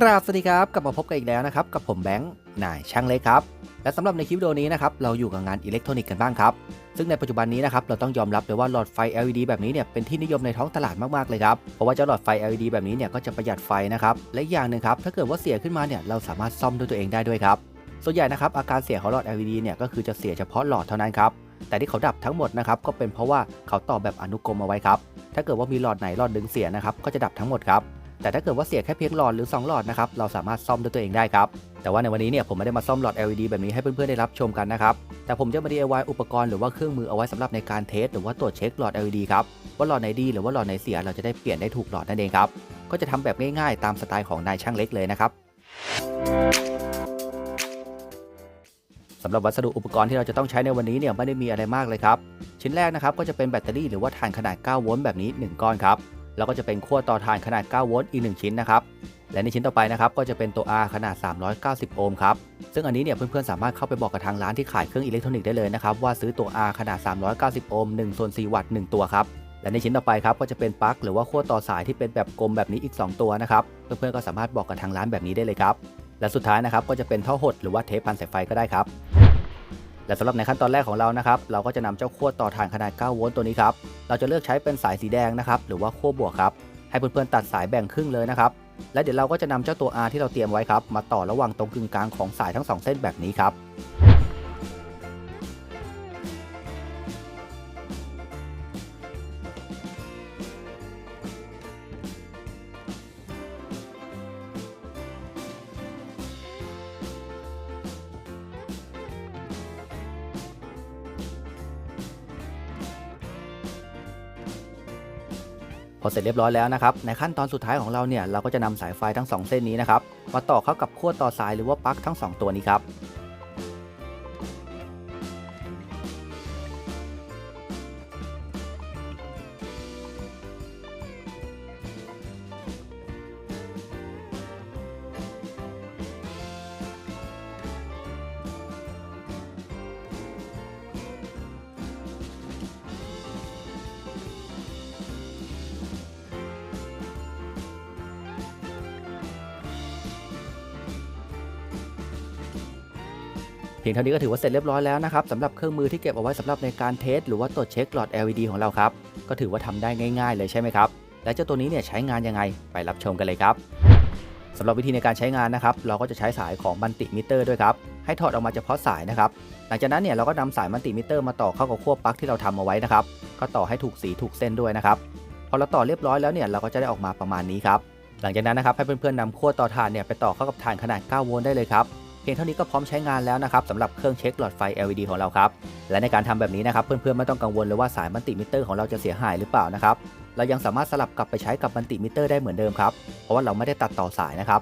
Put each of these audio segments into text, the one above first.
กราบสวัสดีครับกลับมาพบกันอีกแล้วนะครับกับผมแบงค์นายช่างเล็กครับและสำหรับในคลิปวิดีโอนี้นะครับเราอยู่กับงานอิเล็กทรอนิกส์กันบ้างครับซึ่งในปัจจุบันนี้นะครับเราต้องยอมรับเลยว่าหลอดไฟ LED แบบนี้เนี่ยเป็นที่นิยมในท้องตลาดมากๆเลยครับเพราะว่าเจ้าหลอดไฟ LED แบบนี้เนี่ยก็จะประหยัดไฟนะครับและอีกอย่างหนึ่งครับถ้าเกิดว่าเสียขึ้นมาเนี่ยเราสามารถซ่อมด้วยตัวเองได้ด้วยครับส่วนใหญ่นะครับอาการเสียของหลอด LED เนี่ยก็คือจะเสียเฉพาะหลอดเท่านั้นครับแต่ที่เขาดับทั้งหมดนะครับก็เป็นเพราะว่าเขาต่อแบบอนุกรมเอาไว้ครับถ้าเกิดว่ามีหลอดไหนหลอดดึงเสียนะครับก็จะดับทั้งหมดครับ แต่ถ้าเกิดว่าเสียแค่เพียงหลอดหรือ 2 หลอดนะครับเราสามารถซ่อมด้วยตัวเองได้ครับแต่ว่าในวันนี้เนี่ยผมไม่ได้มาซ่อมหลอด LED แบบนี้ให้เพื่อนๆได้รับชมกันนะครับแต่ผมจะมา DIY อุปกรณ์หรือว่าเครื่องมือเอาไว้สำหรับในการเทสหรือว่าตรวจเช็คหลอด LED ครับว่าหลอดไหนดีหรือว่าหลอดไหนเสียเราจะได้เปลี่ยนได้ถูกหลอดนั่นเองครับก็จะทำแบบง่ายๆ ตามสไตล์ของนายช่างเล็กเลยนะครับสำหรับวัสดุอุปกรณ์ที่เราจะต้องใช้ในวันนี้เนี่ยไม่ได้มีอะไรมากเลยครับ ชิ้นแรกนะครับก็จะเป็นแบตเตอรี่หรือว่าถ่านขนาด 9 โวลต์แบบนี้ 1 ก้อนครับ แล้วก็จะเป็นขั้วต่อถ่านขนาด 9 โวลต์อีก 1 ชิ้นนะครับ และในชิ้นต่อไปนะครับก็จะเป็นตัว R ขนาด 390 โอห์มครับ ซึ่งอันนี้เนี่ยเพื่อนๆสามารถเข้าไปบอกกับทางร้านที่ขายเครื่องอิเล็กทรอนิกส์ได้เลยนะครับว่าซื้อตัว R ขนาด 390 โอห์ม1ส่วน4วัตต์1ตัวครับและในชิ้นต่อไปครับก็จะเป็นปลั๊กหรือว่าขั้วต่อสายที่เป็นแบบกลมแบบนี้อีก 2 ตัวนะครับเพื่อนๆก็สามารถบอกกับทางร้านแบบนี้ได้เลยครับและสุดท้ายนะครับก็จะเป็นท่อหดหรือว่าเทปพันสายไฟก็ได้ครับ และสำหรับในขั้นตอนแรกของเรานะครับ เราก็จะนำเจ้าขั้วต่อถ่านขนาด 9 โวลต์ตัวนี้ครับ เราจะเลือกใช้เป็นสายสีแดงนะครับ หรือว่าขั้วบวกครับ ให้เพื่อนๆตัดสายแบ่งครึ่งเลยนะครับ และเดี๋ยวเราก็จะนำเจ้าตัว R ที่เราเตรียมไว้ครับ มาต่อระหว่างตรงกึ่งกลางของสายทั้ง 2 เส้นแบบนี้ครับ อเสร็จเรียบร้อยแล้วนะครับในขั้นตอนสุดท้ายของเราเนี่ยเราก็จะนำสายไฟทั้ง 2 เส้นนี้นะครับมาต่อเข้ากับขั้วต่อสายหรือว่าปลั๊กทั้ง 2 ตัวนี้ครับ พียงเท่านี้ก็ถือว่าเสร็จเรียบร้อยแล้วนะครับสำหรับเครื่องมือที่เก็บเอาไว้สำหรับในการเทสหรือว่าตรวจเช็คหลอด LED ของเราครับก็ถือว่าทำได้ง่าย ๆ เลยใช่ไหมครับและเจ้าตัวนี้เนี่ยใช้งานยังไงไปรับชมกันเลยครับสำหรับวิธีในการใช้งานนะครับ เราก็จะใช้สายของบันติมิเตอร์ด้วยครับ ให้ถอดออกมาเฉพาะสายนะครับ หลังจากนั้นเนี่ยเราก็นำสายมัลติมิเตอร์มาต่อเข้ากับขั้วปลั๊กที่เราทำเอาไว้นะครับ ก็ต่อให้ถูกสีถูกเส้นด้วยนะครับ พอเราต่อเรียบร้อยแล้วเนี่ยเราก็จะได้ออกมาประมาณนี้ครับ หลังจากนั้นนะครับให้เพื่อนๆนำขั้วต่อถ่านเนี่ยไปต่อเข้ากับถ่านขนาด 9 โวลต์ได้เลยครับ พียงเท่านี้ก็พร้อมใช้งานแล้วนะครับสำหรับเครื่องเช็คหลอดไฟ LED ของเราครับ และในการทำแบบนี้นะครับเพื่อนๆไม่ต้องกังวลเลยว่าสายมัลติมิเตอร์ของเราจะเสียหายหรือเปล่านะครับเรายังสามารถสลับกลับไปใช้กับมัลติมิเตอร์ได้เหมือนเดิมครับเพราะว่าเราไม่ได้ตัดต่อสายนะครับ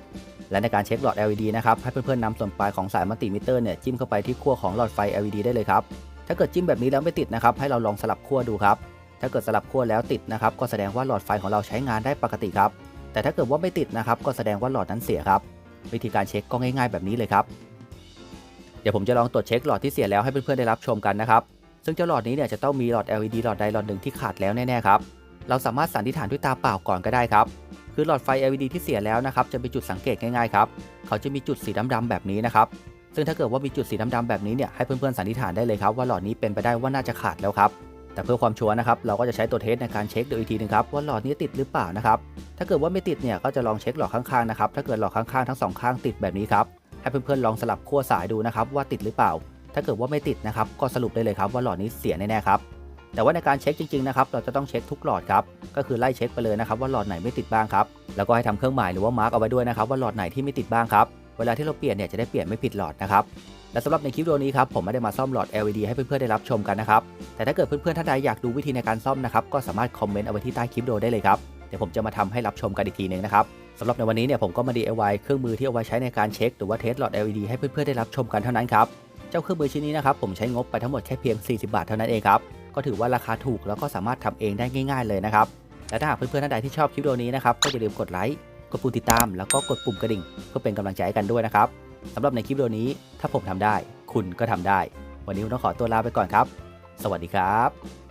และในการเช็คหลอด LED นะครับให้เพื่อนๆนำส่วนปลายของสายมัลติมิเตอร์เนี่ยจิ้มเข้าไปที่ขั้วของหลอดไฟ LED ได้เลยครับถ้าเกิดจิ้มแบบนี้แล้วไม่ติดนะครับให้เราลองสลับขั้วดูครับถ้าเกิดสลับขั้วแล้วติดนะครับก็แสดงว่าหลอดไฟของเราใช้งานได้ปกติครับแต่ถ้าเกิดว่าไม่ติดนะครับก็แสดงว่าหลอดนั้นเสียครับ วิธีการเช็คก็ง่ายๆแบบนี้เลยครับเดี๋ยวผมจะลองตรวจเช็คหลอดที่เสียแล้วให้เพื่อนๆได้รับชมกันนะครับ ซึ่งเจ้าหลอดนี้เนี่ยจะต้องมีหลอด LED หลอดใดหลอดหนึ่งที่ขาดแล้วแน่ๆครับ เราสามารถสันนิษฐานด้วยตาเปล่าก่อนก็ได้ครับ คือหลอดไฟ LED ที่เสียแล้วนะครับจะมีจุดสังเกตง่ายๆครับ เขาจะมีจุดสีดำๆแบบนี้นะครับ ซึ่งถ้าเกิดว่ามีจุดสีดำๆแบบนี้เนี่ยให้เพื่อนๆสันนิษฐานได้เลยครับว่าหลอดนี้เป็นไปได้ว่าน่าจะขาดแล้วครับ แต่เพื่อความชัวร์นะครับเราก็จะใช้ตัวเทสในการเช็คดูอีกทีหนึงครับว่าหลอดนี้ติดหรือเปล่านะครับถ้าเกิดว่าไม่ติดเนี่ยก็จะลองเช็คหลอดข้างๆนะครับถ้าเกิดหลอดข้างๆทั้งสองข้างติดแบบนี้ครับให้เพื่อนๆลองสลับขั้วสายดูนะครับว่าติดหรือเปล่า ถ้าเกิดว่าไม่ติดนะครับก็สรุปได้เลยครับว่าหลอดนี้เสียแน่ๆครับแต่ว่าในการเช็คจริงๆนะครับเราจะต้องเช็คทุกหลอดครับก็คือไล่เช็คไปเลยนะครับว่าหลอดไหนไม่ติดบ้างครับแล้วก็ให้ทำเครื่องหมายหรือว่ามาร์กเอาไว้ด้วยนะครับว่าหลอดไหนที่ไม่ติดบ้างครับเวลาที่เราเปลี่ยนเนี่ยจะได้เปลี่ยนไม่ผิดหลอดนะครับ และสำหรับในคลิปวิดีโอนี้ครับผมไม่ได้มาซ่อมหลอด LED ให้เพื่อนๆได้รับชมกันนะครับ แต่ถ้าเกิดเพื่อนๆท่านใดอยากดูวิธีในการซ่อมนะครับก็สามารถคอมเมนต์เอาไว้ที่ใต้คลิปวิดีโอได้เลยครับเดี๋ยวผมจะมาทำให้รับชมกันอีกทีหนึงนะครับสำหรับในวันนี้เนี่ยผมก็มา DIY เครื่องมือที่เอาไว้ใช้ในการเช็คหรือว่าเทสหลอด LED ให้เพื่อนๆได้รับชมกันเท่านั้นครับเจ้าเครื่องมือชิ้นนี้นะครับผมใช้งบไปทั้งหมดแค่เพียง 40 บาทเท่านั้นเองครับก็ถือว่าราคาถูกแล้วก็สามารถทำเองได้ง่าย ๆเลยนะครับและถ้าหากเพื่อนๆท่านใดที่ชอบคลิปวิดีโอนี้นะครับก็อย่าลืมกดไลค์กดปุ่มติดตามแล้วก็กดปุ่มกระดิ่งเพื่อเป็นกำลังใจให้กันด้วยนะครับ สำหรับในคลิปวิดีโอนี้ ถ้าผมทำได้ คุณก็ทำได้ วันนี้ผมต้องขอตัวลาไปก่อนครับ สวัสดีครับ